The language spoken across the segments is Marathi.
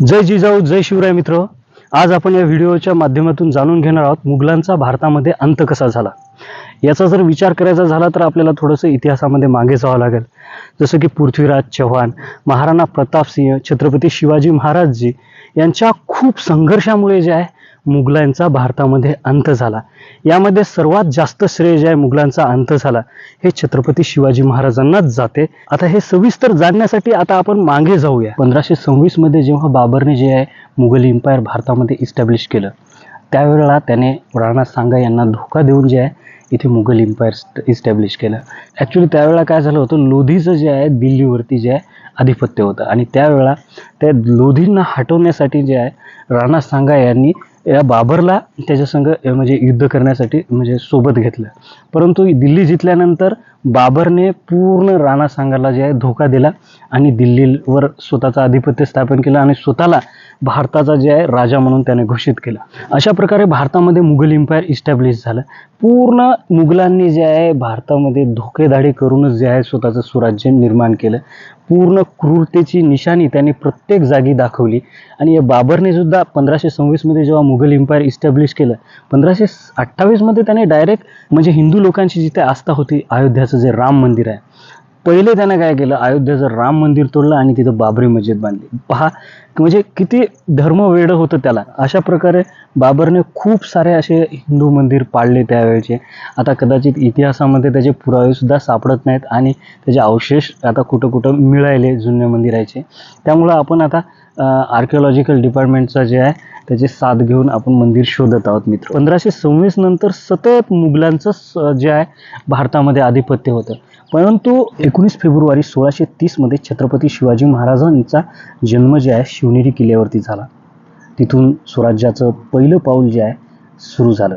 जय जिजाऊ जय शिवराय मित्र. आज आपण या व्हिडिओच्या माध्यमातून जाणून घेणार आहोत मुघलांचा भारतामध्ये अंत कसा झाला. याचा जर विचार करायचा झाला तर आपल्याला थोडंसं इतिहासामध्ये मागे जावं लागेल. जसं की पृथ्वीराज चव्हाण महाराणा प्रतापसिंह छत्रपती शिवाजी महाराजजी यांच्या खूप संघर्षामुळे जे आहे मुघलांचा भारतामध्ये अंत झाला. यामध्ये सर्वात जास्त श्रेय जे आहे मुघलांचा अंत झाला. हे छत्रपती शिवाजी महाराजांनाच जाते. आता हे सविस्तर जाणण्यासाठी आता आपण मागे जाऊया. पंधराशे सव्वीसमध्ये जेव्हा बाबरने जे आहे मुघल एम्पायर भारतामध्ये इस्टॅब्लिश केलं त्यावेळेला त्याने राणा सांगा यांना धोका देऊन जे आहे इथे मुघल एम्पायर इस्टॅब्लिश केलं. ॲक्च्युली त्यावेळेला काय झालं होतं लोधीचं जे आहे दिल्लीवरती जे आहे आधिपत्य होतं. आणि त्यावेळेला त्या लोधींना हटवण्यासाठी जे आहे राणा सांगा यांनी या बाबरला त्याच्यासंग म्हणजे युद्ध करण्यासाठी म्हणजे सोबत घेतलं. परंतु दिल्ली जिंकल्यानंतर बाबरने पूर्ण राणा सांगाला जे आहे धोका दिला आणि दिल्लीवर स्वतःचं आधिपत्य स्थापन केलं आणि स्वतःला भारताचा जे आहे राजा म्हणून त्याने घोषित केला. अशा प्रकारे भारतामध्ये मुघल एम्पायर इस्टॅब्लिश झालं. पूर्ण मुघलांनी जे आहे भारतामध्ये धोकेधाडी करूनच जे आहे स्वतःचं स्वराज्य निर्माण केलं. पूर्ण क्रूरतेची निशाणी त्यांनी प्रत्येक जागी दाखवली. आणि या बाबरने सुद्धा पंधराशे सव्वीसमध्ये जेव्हा मुघल एम्पायर इस्टॅब्लिश केलं पंधराशे अठ्ठावीसमध्ये त्याने डायरेक्ट म्हणजे हिंदू लोकांची जिथे आस्था होती अयोध्याचं जे राम मंदिर आहे. पहिले त्यानं काय केलं अयोध्याचं राम मंदिर तोडलं आणि तिथं बाबरी मस्जिद बांधली. पहा म्हणजे किती धर्म वेडं होतं त्याला. अशा प्रकारे बाबरने खूप सारे असे हिंदू मंदिर पाडले त्यावेळेचे. आता कदाचित इतिहासामध्ये त्याचे पुरावेसुद्धा सापडत नाहीत आणि त्याचे अवशेष आता कुठं कुठं मिळाले जुन्या मंदिराचे. त्यामुळं आपण आता आर्किओलॉजिकल डिपार्टमेंटचा जे आहे त्याचे साथ घेऊन आपण मंदिर शोधत आहोत मित्र. पंधराशे सव्वीस नंतर सतत मुघलांचं स- जे आहे भारतामध्ये आधिपत्य होतं. परंतु एकोणीस फेब्रुवारी सोळाशे तीसमध्ये छत्रपती शिवाजी महाराजांचा जन्म जे आहे शिवनेरी किल्ल्यावरती झाला. तिथून स्वराज्याचं पहिलं पाऊल जे आहे सुरू झालं.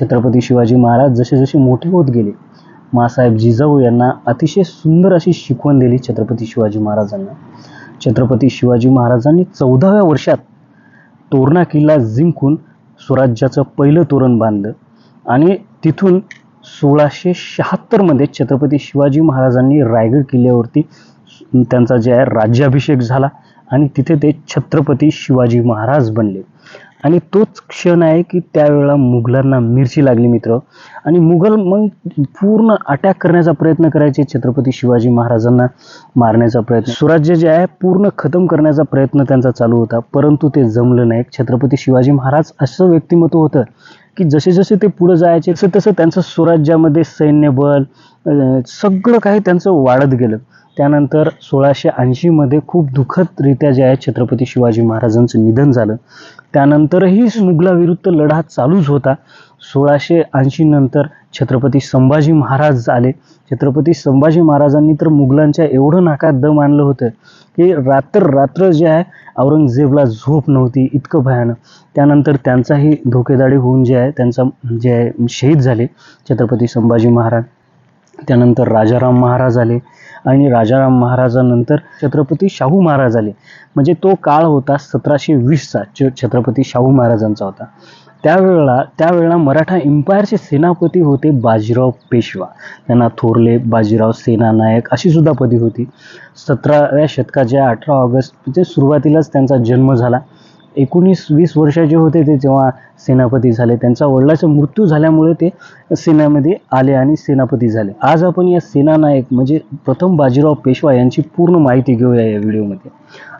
छत्रपती शिवाजी महाराज जसे जसे मोठे होत गेले मासाहेब जिजाऊ यांना अतिशय सुंदर अशी शिकवण दिली छत्रपती शिवाजी महाराजांना. छत्रपती शिवाजी महाराजांनी चौदाव्या वर्षात तोरणा किल्ला जिंकून स्वराज्याचं पहिलं तोरण बांधलं आणि तिथून सोळाशे शहात्तरमध्ये छत्रपती शिवाजी महाराजांनी रायगड किल्ल्यावरती त्यांचा जे आहे राज्याभिषेक झाला आणि तिथे ते छत्रपती शिवाजी महाराज बनले. आणि तोच क्षण आहे की त्यावेळेला मुघलांना मिरची लागली मित्र. आणि मुघल मग पूर्ण अटॅक करण्याचा प्रयत्न करायचे छत्रपती शिवाजी महाराजांना मारण्याचा प्रयत्न. स्वराज्य जे आहे पूर्ण खतम करण्याचा प्रयत्न त्यांचा चालू होता. परंतु ते जमलं नाही. छत्रपती शिवाजी महाराज असं व्यक्तिमत्व होतं की जसे जसे ते पुढे जायचे तसं तसं त्यांचं स्वराज्यामध्ये सैन्यबल सगळं काही त्यांचं वाढत गेलं. त्यानंतर सोळाशे ऐंशीमध्ये खूप दुःखदरित्या जे आहे छत्रपती शिवाजी महाराजांचं निधन झालं. त्यानंतरही मुघलाविरुद्ध लढा चालूच होता. सोळाशे ऐंशी नंतर छत्रपती संभाजी महाराज आले. छत्रपती संभाजी महाराजांनी तर मुघलांच्या एवढं नाकात दम आणलं होतं की रात्र रात्र जे आहे औरंगजेबला झोप नव्हती इतकं भयानक. त्यानंतर त्यांचाही धोकेदाडी होऊन जे आहे त्यांचा जे आहे शहीद झाले छत्रपती संभाजी महाराज. त्यानंतर राजाराम महाराज आले. आणि राजाराम महाराजानंतर छत्रपती शाहू महाराज आले. म्हणजे तो काळ होता सतराशे वीसचा छत्रपती शाहू महाराजांचा होता. त्यावेळेला त्यावेळेला मराठा एम्पायरचे सेनापती होते बाजीराव पेशवा. त्यांना थोरले बाजीराव सेनानायक अशी सुद्धा पदी होती. सतराव्या शतकाच्या अठरा ऑगस्ट म्हणजे सुरुवातीलाच त्यांचा जन्म झाला. एकोणीस वीस वर्षाचे होते ते जेव्हा सेनापती झाले त्यांचा वडिलाचा मृत्यू झाल्यामुळे ते सेनामध्ये आले आणि सेनापती झाले. आज आपण या सेनानायक म्हणजे प्रथम बाजीराव पेशवा यांची पूर्ण माहिती घेऊया या व्हिडिओमध्ये.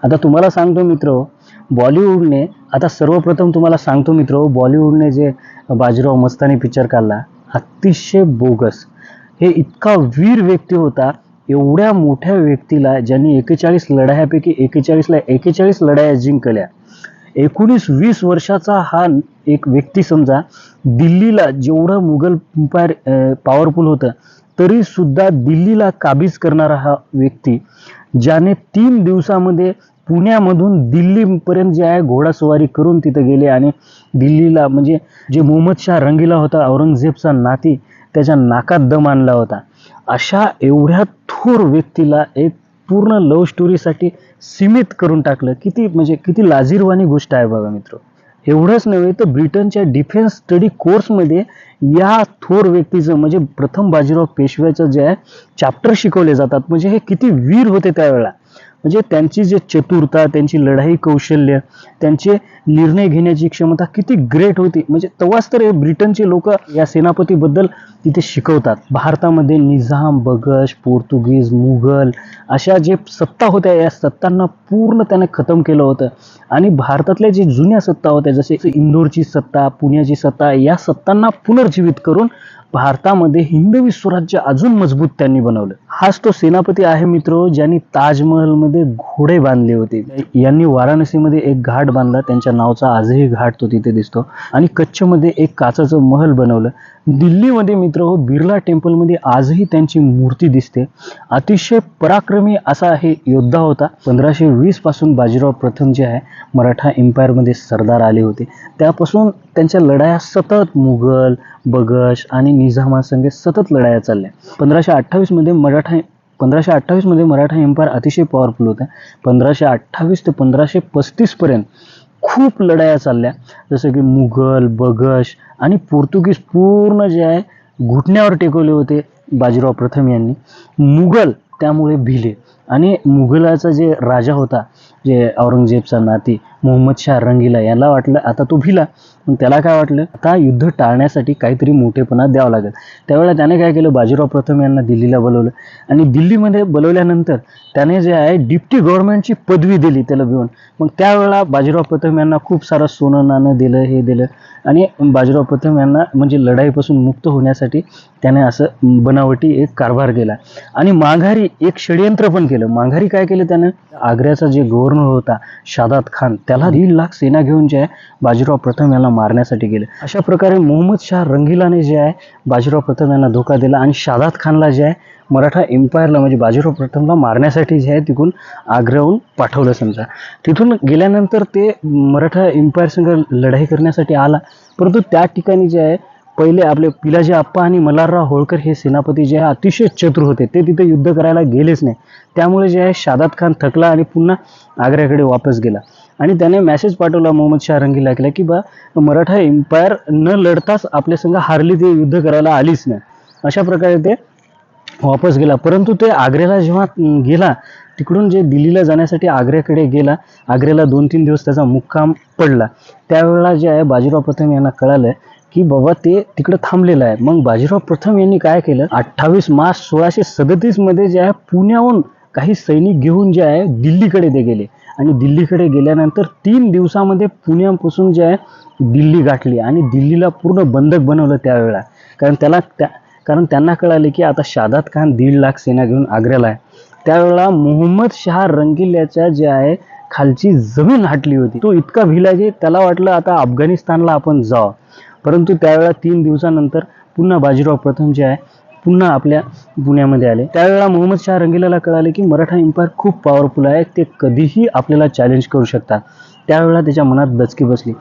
आता तुम्हाला सांगतो मित्र बॉलिवूडने आता सर्वप्रथम तुम्हाला सांगतो मित्र बॉलिवूडने जे बाजीराव मस्तानी पिक्चर काढला अतिशय बोगस. हे इतका वीर व्यक्ती होता एवढ्या मोठ्या व्यक्तीला ज्यांनी एकेचाळीस लढायापैकी एकेचाळीसला एकेचाळीस लढाया जिंकल्या एकोणीस वीस वर्षाचा हा एक व्यक्ती समजा दिल्लीला जेवढं मुघल एम्पायर पॉवरफुल होतं तरी सुद्धा दिल्लीला काबीज करणारा हा व्यक्ती ज्याने तीन दिवसामध्ये पुण्यामधून दिल्लीपर्यंत जे आहे घोडास्वारी करून तिथं गेले आणि दिल्लीला म्हणजे जे मोहम्मद शाह रंगीला होता औरंगजेबचा नाती त्याच्या नाकात दम आणला होता. अशा एवढ्या थोर व्यक्तीला एक पूर्ण लव्ह स्टोरीसाठी सीमित करून टाकलं. किती म्हणजे किती लाजीरवाणी गोष्ट आहे बघा मित्र. एवढंच नव्हे तर ब्रिटनच्या डिफेन्स स्टडी कोर्समध्ये या थोर व्यक्तीचं म्हणजे प्रथम बाजीराव पेशव्याचं जे आहे चॅप्टर शिकवले जातात. म्हणजे हे किती वीर होते त्यावेळेला. म्हणजे त्यांची जे चतुरता त्यांची लढाई कौशल्य त्यांचे निर्णय घेण्याची क्षमता किती ग्रेट होती. म्हणजे तेव्हाच तर हे ब्रिटनचे लोक या सेनापतीबद्दल तिथे शिकवतात. भारतामध्ये निझाम बगश पोर्तुगीज मुघल अशा जे सत्ता होत्या या सत्तांना पूर्ण त्याने खतम केलं होतं. आणि भारतातल्या जे जुन्या सत्ता होत्या जसे इंदोरची सत्ता पुण्याची सत्ता या सत्तांना पुनर्जीवित करून भारतामध्ये हिंदवी स्वराज्य अजून मजबूत त्यांनी बनवलं. हाच तो सेनापती आहे मित्र ज्यांनी ताजमहलमध्ये घोडे बांधले होते. यांनी वाराणसीमध्ये एक घाट बांधला. त्यांच्या नावचा आजही घाट तो तिथे दिसतो. आणि कच्छमध्ये एक काचाचं महल बनवलं. दिल्लीमध्ये मित्र हो बिर्ला टेम्पलमध्ये आजही त्यांची मूर्ती दिसते. अतिशय पराक्रमी असा हे योद्धा होता. पंधराशे वीसपासून बाजीराव प्रथम जे आहे मराठा एम्पायरमध्ये सरदार आले होते. त्यापासून त्यांच्या लढाया सतत मुघल बगश आणि निजामासंगे सतत लढाया चालल्या. पंधराशे अठ्ठावीसमध्ये मराठा पंधराशे अठ्ठावीसमध्ये मराठा एम्पायर अतिशय पॉवरफुल होता. पंधराशे अठ्ठावीस ते पंधराशे पस्तीसपर्यंत खूप लढाया चालल्या. जसं की मुघल बगश आणि पोर्तुगीज पूर्ण जे आहे घुटण्यावर टेकवले होते बाजीराव प्रथम यांनी. मुघल त्यामुळे भिले. आणि मुघलाचा जे राजा होता जे औरंगजेबचा नाती मोहम्मद शाह रंगीला याला वाटलं आता तो भिला. पण त्याला काय वाटलं? आता युद्ध टाळण्यासाठी काहीतरी मोठेपणा द्यावं लागेल. त्यावेळेला त्याने काय केलं? बाजीराव प्रथम यांना दिल्लीला बोलवलं. आणि दिल्लीमध्ये बोलवल्यानंतर त्याने जे आहे डिप्टी गव्हर्नमेंटची पदवी दिली त्याला घेऊन. मग त्यावेळेला बाजीराव प्रथम यांना खूप सारं सोनं नाणं दिलं हे दिलं. आणि बाजीराव प्रथम यांना म्हणजे लढाईपासून मुक्त होण्यासाठी त्याने असं बनावटी एक कारभार केला. आणि माघारी एक षडयंत्र पण केलं. माघारी काय केलं त्यानं? आग्र्याचा जे गव्हर्नर होता शादात खान त्याला दीड लाख सेना घेऊन जे आहे बाजीराव प्रथम यांना मारण्यासाठी गेले. अशा प्रकारे मोहम्मद शाह रंगीलाने जे आहे बाजीराव प्रथम यांना धोका दिला आणि शादात खानला जे आहे मराठा एम्पायरला म्हणजे बाजीराव प्रथमला मारण्यासाठी जे आहे तिकडून आग्र्याहून पाठवलं समजा. तिथून गेल्यानंतर ते मराठा एम्पायर संघ लढाई करण्यासाठी आला. परंतु त्या ठिकाणी जे आहे पहिले आपले पिलाजी आप्पा आणि मल्हारराव होळकर हे सेनापती जे आहे अतिशय चतुर होते. ते तिथे युद्ध करायला गेलेच नाही. त्यामुळे जे आहे शादात खान थकला आणि पुन्हा आग्र्याकडे वापस गेला. आणि त्याने मेसेज पाठवला मोहम्मद शाह रंगीला केला की बा मराठा एम्पायर न लढताच आपल्या संघ हारली ते युद्ध करायला आलीच नाही. अशा प्रकारे ते वापस गेला. परंतु ते आग्र्याला जेव्हा गेला तिकडून जे दिल्लीला जाण्यासाठी आग्र्याकडे गेला आग्र्याला दोन तीन दिवस त्याचा मुक्काम पडला. त्यावेळेला जे आहे बाजीराव प्रथम यांना कळालं की बाबा ते तिकडे थांबलेलं आहे. मग बाजीराव प्रथम यांनी काय केलं? अठ्ठावीस मार्च सोळाशे सदतीसमध्ये जे आहे पुण्याहून काही सैनिक घेऊन जे आहे दिल्लीकडे ते गेले. आणि दिल्लीकडे गेल्यानंतर तीन दिवसामध्ये पुण्यापासून जे आहे दिल्ली गाठली. आणि दिल्लीला पूर्ण बंधक बनवलं त्यावेळेला. कारण त्याला त्या कारण त्यांना कळाले की आता शादात खान दीड लाख सेना घेऊन आग्र्याला आहे. त्यावेळेला मोहम्मद शहा रंगिल्याच्या जे आहे खालची जमीन हटली होती. तो इतका भिला की त्याला वाटलं आता अफगाणिस्तानला आपण जावं. परंतु त्यावेळेला तीन दिवसानंतर पुन्हा बाजीराव प्रथम जे आहे पुन्हा आपल्या पुण्यामध्ये आले. त्यावेळेला मोहम्मद शाह रंगिलाला कळाले की मराठा एम्पायर खूप पॉवरफुल आहे ते कधीही आपल्याला चॅलेंज करू शकतात. त्यावेळेला त्याच्या मनात दचकी बसली.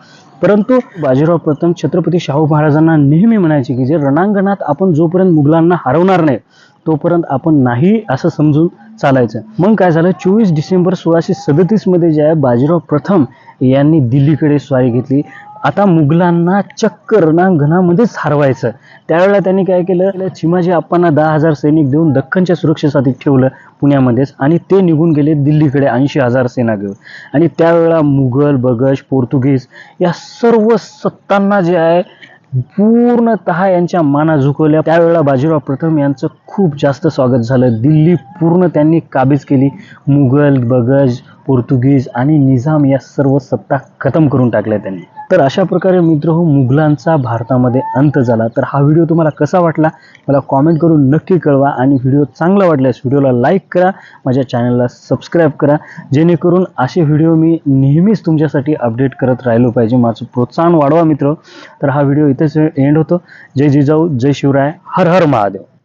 परंतु बाजीराव प्रथम छत्रपती शाहू महाराजांना नेहमी म्हणायचे की जे रणांगणात आपण जोपर्यंत मुघलांना हरवणार नाही तोपर्यंत आपण नाही असं समजून चालायचं. मग काय झालं? चोवीस डिसेंबर सोळाशे सदतीसमध्ये जे आहे बाजीराव प्रथम यांनी दिल्लीकडे स्वारी घेतली. आता मुघलांना चक्क रणांगणामध्येच हरवायचं त्यावेळेला त्यांनी काय केलं? चिमाजी आप्पांना दहा हजार सैनिक देऊन दख्खनच्या सुरक्षेसाठी ठेवलं पुण्यामध्येच आणि ते निघून गेले दिल्लीकडे ऐंशी हजार सेना घेऊन आणि त्यावेळेला मुघल बगश पोर्तुगीज या सर्व सत्तांना जे आहे पूर्णतः यांच्या माना झुकवल्या. त्यावेळेला बाजीराव प्रथम यांचं खूप जास्त स्वागत झालं. दिल्ली पूर्ण त्यांनी काबीज केली. मुघल बगज पोर्तुगीज आणि निजाम या सर्व सत्ता खतम करून टाकल्या त्यांनी. तर अशा प्रकारे मित्र हो मुघलांचा भारतामध्ये अंत झाला. तर हा व्हिडिओ तुम्हाला कसा वाटला? मला कॉमेंट करून नक्की कळवा आणि व्हिडिओ चांगला वाटल्यास व्हिडिओला लाईक करा. माझ्या चॅनलला सबस्क्राईब करा. जेणेकरून असे व्हिडिओ मी नेहमीच तुमच्यासाठी अपडेट करत राहिलो पाहिजे. माझं प्रोत्साहन वाढवा मित्र तर हा व्हिडिओ इथेच एंड होतो. जय जिजाऊ जय शिवराय हर हर महादेव.